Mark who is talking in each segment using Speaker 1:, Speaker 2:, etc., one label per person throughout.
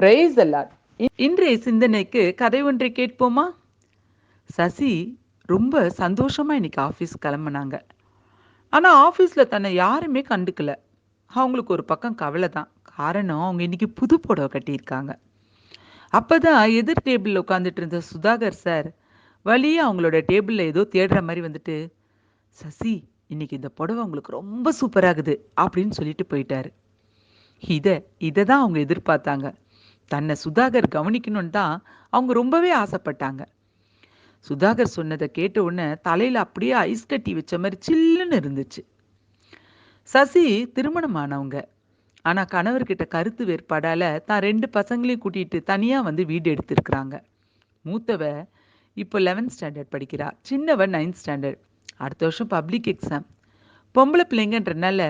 Speaker 1: Price allot இன்றைய சிந்தனைக்கு கதை ஒன்றை கேட்போமா? சசி ரொம்ப சந்தோஷமா இன்னைக்கு ஆஃபீஸ் கிளம்புனாங்க. ஆனா ஆஃபீஸ்ல தன்னை யாருமே கண்டுக்கல. அவங்களுக்கு ஒரு பக்கம் கவலை தான். காரணம் அவங்க இன்னைக்கு புது புடவை கட்டியிருக்காங்க. அப்பதான் எதிர் டேபிள்ல உட்காந்துட்டு இருந்த சுதாகர் சார் வழியே அவங்களோட டேபிள்ல ஏதோ தேடுற மாதிரி வந்துட்டு சசி இன்னைக்கு இந்த புடவை உங்களுக்கு ரொம்ப சூப்பராகுது அப்படின்னு சொல்லிட்டு போயிட்டாரு. இதை இதை தான் அவங்க எதிர்பார்த்தாங்க. தன்னை சுதாகர் கவனிக்கணும்னு தான் அவங்க ரொம்பவே ஆசைப்பட்டாங்க. சுதாகர் சொன்னதை கேட்ட உடனே தலையில் அப்படியே ஐஸ் கட்டி வச்ச மாதிரி சில்லுன்னு இருந்துச்சு. சசி திருமணமானவங்க. ஆனால் கணவர்கிட்ட கருத்து வேறுபாடால தான் ரெண்டு பசங்களையும் கூட்டிட்டு தனியாக வந்து வீடு எடுத்திருக்கிறாங்க. மூத்தவ இப்போ லெவன்த் ஸ்டாண்டர்ட் படிக்கிறா. சின்னவன் நைன்த் ஸ்டாண்டர்ட் அடுத்த வருஷம் பப்ளிக் எக்ஸாம் பொம்பளை பிள்ளைங்கன்றனால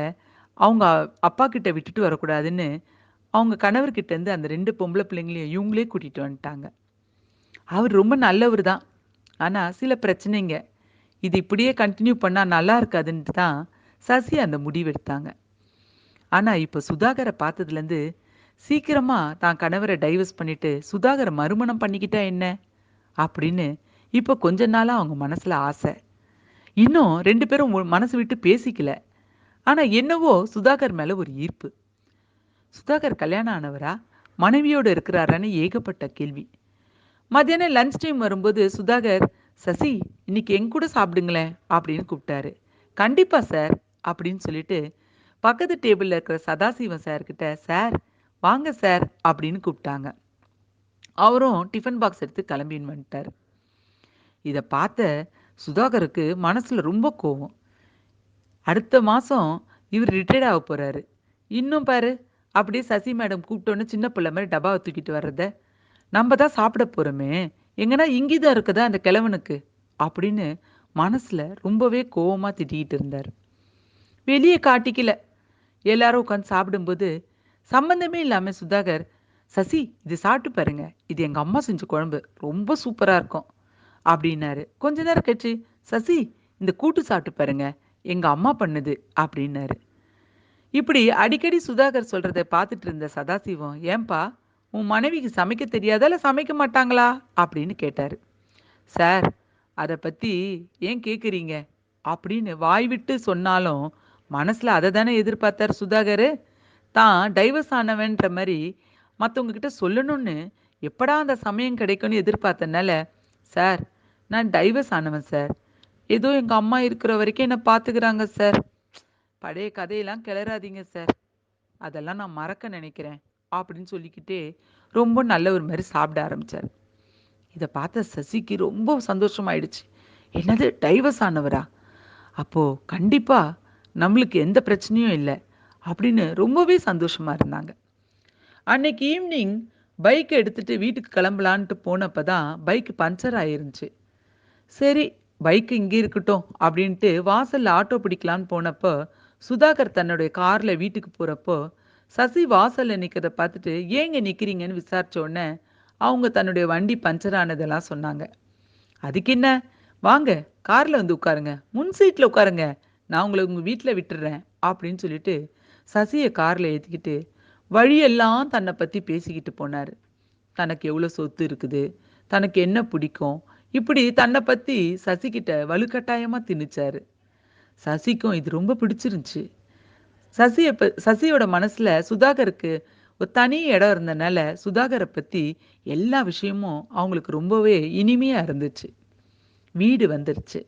Speaker 1: அவங்க அப்பா கிட்ட விட்டுட்டு வரக்கூடாதுன்னு அவங்க கணவர்கிட்ட இருந்து அந்த ரெண்டு பொம்பளை பிள்ளைங்களையும் இவங்களே கூட்டிட்டு வந்துட்டாங்க. அவர் ரொம்ப நல்லவர் தான். ஆனால் சில பிரச்சனைங்க. இது இப்படியே கண்டினியூ பண்ணால் நல்லா இருக்காதுன்ட்டு தான் சசி அந்த முடிவெடுத்தாங்க. ஆனால் இப்போ சுதாகரை பார்த்ததுலேருந்து சீக்கிரமாக தான் கணவரை டைவர்ஸ் பண்ணிட்டு சுதாகரை மறுமணம் பண்ணிக்கிட்டா என்ன? அப்படின்னு இப்போ கொஞ்ச நாளாக அவங்க மனசில் ஆசை. இன்னும் ரெண்டு பேரும் மனசு விட்டு பேசிக்கல. ஆனால் என்னவோ சுதாகர் மேலே ஒரு ஈர்ப்பு. சுதாகர் கல்யாணம் ஆனவரா? மனைவியோடு இருக்கிறாரான்னு ஏகப்பட்ட கேள்வி. மத்தியானம் லஞ்ச் டைம் வரும்போது சுதாகர் சசி இன்னைக்கு எங்க கூட சாப்பிடுங்களேன்? அப்படின்னு கூப்பிட்டாரு. கண்டிப்பா சார் அப்படின்னு சொல்லிட்டு பக்கத்து டேபிள்ல இருக்கிற சதாசிவம் சார்கிட்ட சார் வாங்க சார் அப்படின்னு கூப்பிட்டாங்க. அவரும் டிஃபன் பாக்ஸ் எடுத்து கிளம்பின்னு வந்துட்டார். இதை பார்த்த சுதாகருக்கு மனசுல ரொம்ப கோவம். அடுத்த மாதம் இவர் ரிட்டையர்ட் ஆக போறாரு. இன்னும் பாரு அப்படியே சசி மேடம் கூப்பிட்டோன்னு சின்ன பிள்ளை மாதிரி டப்பாவை தூக்கிட்டு வர்றத. நம்ம தான் சாப்பிட போகிறோமே எங்கன்னா இங்கிதான் இருக்குதா அந்த கிழவனுக்கு? அப்படின்னு மனசில் ரொம்பவே கோவமாக திட்டிகிட்டு இருந்தார். வெளியே காட்டிக்கல. எல்லாரும் உட்காந்து சாப்பிடும்போது சம்பந்தமே இல்லாமல் சுதாகர் சசி இது சாப்பிட்டு பாருங்க. இது எங்கள் அம்மா செஞ்ச குழம்பு. ரொம்ப சூப்பராக இருக்கும். அப்படின்னாரு. கொஞ்ச நேரம் கழிச்சு சசி இந்த கூட்டு சாப்பிட்டு பாருங்க. எங்கள் அம்மா பண்ணுது. அப்படின்னாரு. இப்படி அடிக்கடி சுதாகர் சொல்றதை பார்த்துட்டு இருந்த சதாசிவம் ஏன்பா உன் மனைவிக்கு சமைக்க தெரியாதா சமைக்க மாட்டாங்களா? அப்படின்னு கேட்டார். சார் அதை பத்தி ஏன் கேக்குறீங்க? அப்படின்னு வாய் விட்டு சொன்னாலும் மனசுல அதை தானே எதிர்பார்த்தார் சுதாகர். தான் டைவர்ஸ் ஆனவன்ற மாதிரி மற்றவங்க கிட்ட சொல்லணும்னு எப்படா அந்த சமயம் கிடைக்கும்னு எதிர்பார்த்தனால சார் நான் டைவர்ஸ் ஆனவன் சார். ஏதோ எங்கள் அம்மா இருக்கிற வரைக்கும் என்னை பார்த்துக்கிறாங்க சார். பழைய கதையெல்லாம் கிளறாதீங்க சார் அதெல்லாம் நான் மறக்க நினைக்கிறேன் அப்படின்னு சொல்லிக்கிட்டே ரொம்ப நல்ல ஒரு மாதிரி சாப்பிட ஆரம்பித்தார் இதை பார்த்த சசிக்கு ரொம்ப சந்தோஷமாயிடுச்சு. என்னது டைவர்ஸ் ஆனவரா? அப்போ கண்டிப்பாக நம்மளுக்கு எந்த பிரச்சனையும் இல்லை அப்படின்னு ரொம்பவே சந்தோஷமாக இருந்தாங்க. அன்னைக்கு ஈவினிங் பைக் எடுத்துட்டு வீட்டுக்கு கிளம்பலான்ட்டு போனப்போ தான் பைக் பஞ்சர் ஆயிருந்துச்சு. சரி பைக் இங்கே இருக்கட்டும் அப்படின்ட்டு வாசலில் ஆட்டோ பிடிக்கலான்னு போனப்போ சுதாகர் தன்னுடைய கார்ல வீட்டுக்கு போறப்போ சசி வாசல்ல நிக்கிறத பார்த்துட்டு ஏங்க நிக்கிறீங்கன்னு விசாரிச்ச உடனே அவங்க தன்னுடைய வண்டி பஞ்சர் ஆனதெல்லாம் சொன்னாங்க. அதுக்கு என்ன? வாங்க கார்ல வந்து உட்காருங்க. முன் சீட்ல உட்காருங்க. நான் உங்களை உங்க வீட்டில் விட்டுறேன் அப்படின்னு சொல்லிட்டு சசியை கார்ல ஏற்றிக்கிட்டு வழியெல்லாம் தன்னை பத்தி பேசிக்கிட்டு போனார். தனக்கு எவ்வளோ சொத்து இருக்குது? தனக்கு என்ன பிடிக்கும்? இப்படி தன்னை பத்தி சசிகிட்ட வலுக்கட்டாயமா திணிச்சாரு. சசிக்கும் இது ரொம்ப பிடிச்சிருந்துச்சு. சசியை இப்போ சசியோட மனசில் சுதாகருக்கு ஒரு தனி இடம் இருந்தனால சுதாகரை பற்றி எல்லா விஷயமும் அவங்களுக்கு ரொம்பவே இனிமையாக இருந்துச்சு. வீடு வந்துருச்சு.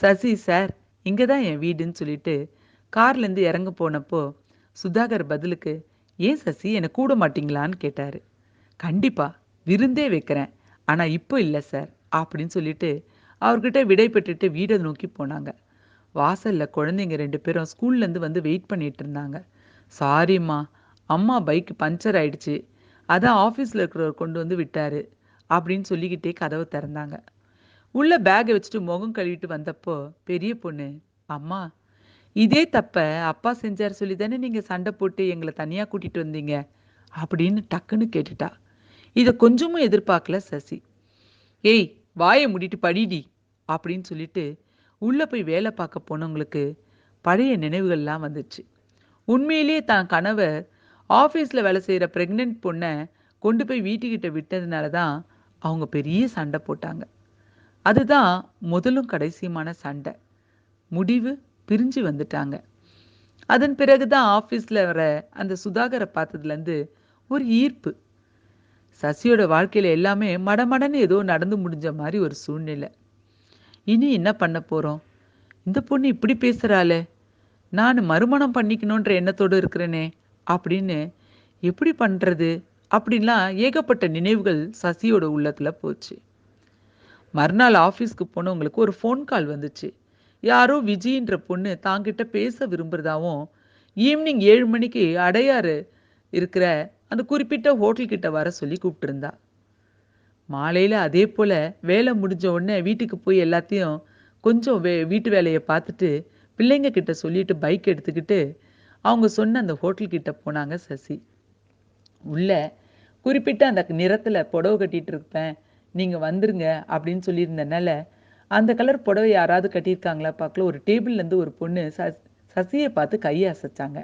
Speaker 1: சசி சார் இங்கே தான் என் வீடுன்னு சொல்லிட்டு கார்லேருந்து இறங்க போனப்போ சுதாகர் பதிலுக்கு ஏன் சசி என்னை கூட மாட்டிங்களான்னு கேட்டார். கண்டிப்பாக விருந்தே வைக்கிறேன். ஆனால் இப்போ இல்லை சார் அப்படின்னு சொல்லிட்டு அவர்கிட்ட விடை பெற்றுட்டு வீடை நோக்கி போனாங்க. வாசல்ல குழந்தைங்க ரெண்டு பேரும் ஸ்கூல்லேருந்து வந்து வெயிட் பண்ணிட்டு இருந்தாங்க. சாரிம்மா அம்மா பைக் பஞ்சர் ஆயிடுச்சு. அதான் ஆஃபீஸில் இருக்கிறவர் கொண்டு வந்து விட்டாரு அப்படின்னு சொல்லிக்கிட்டே கதவை திறந்தாங்க. உள்ள பேக்கை வச்சுட்டு முகம் கழுவிட்டு வந்தப்போ பெரிய பொண்ணு அம்மா இதே தப்ப அப்பா செஞ்சார் சொல்லி தானே நீங்கள் சண்டை போட்டு எங்களை தனியாக கூட்டிட்டு வந்தீங்க? அப்படின்னு டக்குன்னு கேட்டுட்டா. இதை கொஞ்சமும் எதிர்பார்க்கல சசி. ஏய் வாயை முடிட்டு படிடி அப்படின்னு சொல்லிட்டு உள்ளே போய் வேலை பார்க்க போனவங்களுக்கு பழைய நினைவுகள்லாம் வந்துச்சு. உண்மையிலேயே தான் கணவர் ஆஃபீஸில் வேலை செய்கிற ப்ரெக்னென்ட் பொண்ணை கொண்டு போய் வீட்டுக்கிட்ட விட்டதுனால தான் அவங்க பெரிய சண்டை போட்டாங்க. அதுதான் முதலும் கடைசியுமான சண்டை. முடிவு பிரிஞ்சு வந்துட்டாங்க. அதன் பிறகு தான் ஆஃபீஸில் வர அந்த சுதாகரை பார்த்ததுலேருந்து ஒரு ஈர்ப்பு. சசியோட வாழ்க்கையில் எல்லாமே மடமடன்னு ஏதோ நடந்து முடிஞ்ச மாதிரி ஒரு சூழ்நிலை. இனி என்ன பண்ண போகிறோம் இந்த பொண்ணு இப்படி பேசுகிறாளே நான் மறுமணம் பண்ணிக்கணுன்ற எண்ணத்தோடு இருக்கிறேனே. அப்படின்னு எப்படி பண்ணுறது அப்படின்லாம் ஏகப்பட்ட நினைவுகள் சசியோட உள்ளத்தில் போச்சு. மறுநாள் ஆஃபீஸ்க்கு போனவங்களுக்கு ஒரு ஃபோன் கால் வந்துச்சு. யாரோ விஜின்ற பொண்ணு தாங்கிட்ட பேச விரும்புறதாவும் ஈவினிங் ஏழு மணிக்கு அடையாறு இருக்கிற அந்த குறிப்பிட்ட ஹோட்டல்கிட்ட வர சொல்லி கூப்பிட்டுருந்தா. மாலையில் அதே போல் வேலை முடிஞ்ச உடனே வீட்டுக்கு போய் எல்லாத்தையும் கொஞ்சம் வே வீட்டு வேலையை பார்த்துட்டு பிள்ளைங்க கிட்ட சொல்லிட்டு பைக் எடுத்துக்கிட்டு அவங்க சொன்ன அந்த ஹோட்டல் கிட்ட போனாங்க சசி. உள்ள குறிப்பிட்ட அந்த நிறத்தில் புடவை கட்டிட்டு இருப்பேன். நீங்கள் வந்துருங்க அப்படின்னு சொல்லியிருந்தனால அந்த கலர் புடவை யாராவது கட்டியிருக்காங்களா பார்க்கல. ஒரு டேபிள்லேருந்து ஒரு பொண்ணு சசியை பார்த்து கையை அசைச்சாங்க.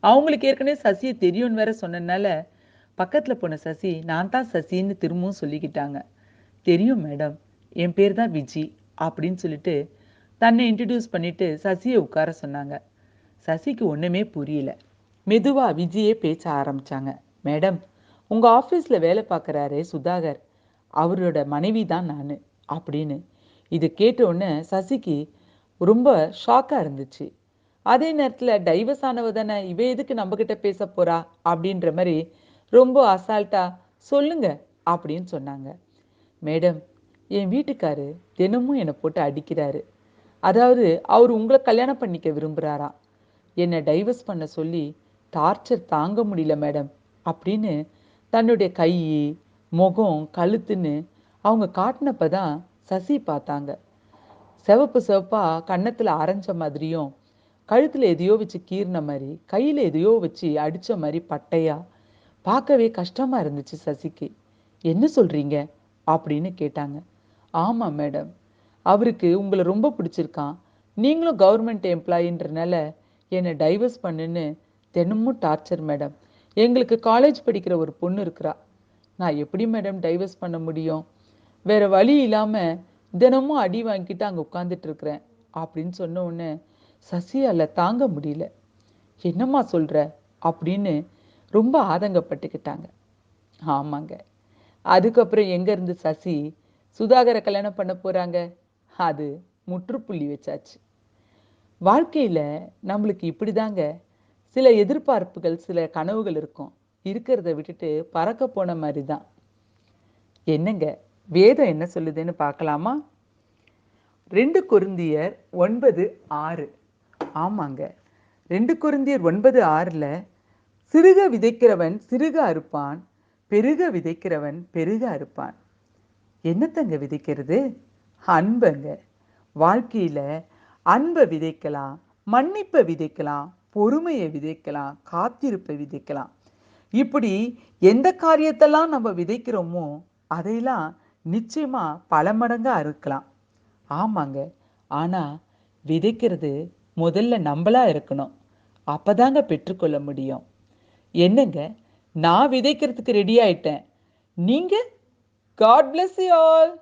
Speaker 1: அவங்களுக்கு ஏற்கனவே சசியை தெரியும்னு வேற சொன்னனால பக்கத்தில் போன சசி நான் தான் சசின்னு திரும்பவும் சொல்லிக்கிட்டாங்க. தெரியும் மேடம் என் பேர் தான் விஜி அப்படின்னு சொல்லிட்டு தன்னை இன்ட்ரடியூஸ் பண்ணிட்டு சசியை உட்கார சொன்னாங்க. சசிக்கு ஒன்றுமே புரியல. மெதுவாக விஜியே பேச ஆரம்பிச்சாங்க. மேடம் உங்கள் ஆஃபீஸில் வேலை பார்க்குறாரு சுதாகர். அவரோட மனைவி தான் நான் அப்படின்னு. இது கேட்ட உடனே சசிக்கு ரொம்ப ஷாக்காக இருந்துச்சு. அதே நேரத்தில் டைவர்ஸ் ஆனவ தானே இவ எதுக்கு நம்மக்கிட்ட பேச போகிறா அப்படின்ற மாதிரி ரொம்ப அசால்ட்டா சொல்லுங்க அப்படின்னு சொன்னாங்க. மேடம் என் வீட்டுக்காரு தினமும் என்னை போட்டு அடிக்கிறாரு. அதாவது அவர் உங்களை கல்யாணம் பண்ணிக்க விரும்புகிறாராம் என்னை டைவர்ஸ் பண்ண சொல்லி டார்ச்சர் தாங்க முடியல மேடம் அப்படின்னு தன்னுடைய கை முகம் கழுத்துன்னு அவங்க காட்டினப்ப தான் சசி பார்த்தாங்க. சிவப்பு சிவப்பாக கன்னத்தில் அரைஞ்ச மாதிரியும் கழுத்தில் எதையோ வச்சு கீறின மாதிரி கையில் எதையோ வச்சு அடித்த மாதிரி பட்டையாக பார்க்கவே கஷ்டமாக இருந்துச்சு சசிக்கு. என்ன சொல்கிறீங்க அப்படின்னு கேட்டாங்க. ஆமாம் மேடம். அவருக்கு உங்களை ரொம்ப பிடிச்சிருக்கான். நீங்களும் கவர்மெண்ட் எம்ப்ளாயின்றனால என்னை டைவர்ஸ் பண்ணுன்னு தினமும் டார்ச்சர் மேடம். எங்களுக்கு காலேஜ் படிக்கிற ஒரு பொண்ணு இருக்கிறா. நான் எப்படி மேடம் டைவர்ஸ் பண்ண முடியும்? வேற வழி இல்லாமல் தினமும் அடி வாங்கிட்டு அங்கே உட்காந்துட்டு இருக்கிறேன் அப்படின்னு சொன்ன உடனே சசியால தாங்க முடியல. என்னம்மா சொல்ற? அப்படின்னு ரொம்ப ஆதங்கப்பட்டுக்கிட்டாங்க. ஆமாங்க. அதுக்கப்புறம் எங்கேருந்து சசி சுதாகரை கல்யாணம் பண்ண போகிறாங்க அது முற்றுப்புள்ளி வச்சாச்சு. வாழ்க்கையில் நம்மளுக்கு இப்படிதாங்க. சில எதிர்பார்ப்புகள் சில கனவுகள் இருக்கும். இருக்கிறத விட்டுட்டு பறக்க போன மாதிரி தான் என்னங்க? வேதம் என்ன சொல்லுதுன்னு பார்க்கலாமா? ரெண்டு குருந்தியர் ஒன்பது ஆறு. ஆமாங்க. ரெண்டு குருந்தியர் ஒன்பது ஆறில் சிறுக விதைக்கிறவன் சிறுக அறுப்பான் பெருக விதைக்கிறவன் பெருக அறுப்பான். என்னத்தங்க விதைக்கிறது? அன்பங்க. வாழ்க்கையில் அன்பை விதைக்கலாம் மன்னிப்பை விதைக்கலாம் பொறுமையை விதைக்கலாம் காத்திருப்பை விதைக்கலாம். இப்படி எந்த காரியத்தெல்லாம் நம்ம விதைக்கிறோமோ அதையெல்லாம் நிச்சயமா பல மடங்கா அறுக்கலாம். ஆமாங்க. ஆனா விதைக்கிறது முதல்ல நம்மளா இருக்கணும். அப்பதாங்க பெற்றுக்கொள்ள முடியும். என்னங்க? நான் விதைக்கிறதுக்கு ரெடி ஆயிட்டேன். நீங்க? God bless you all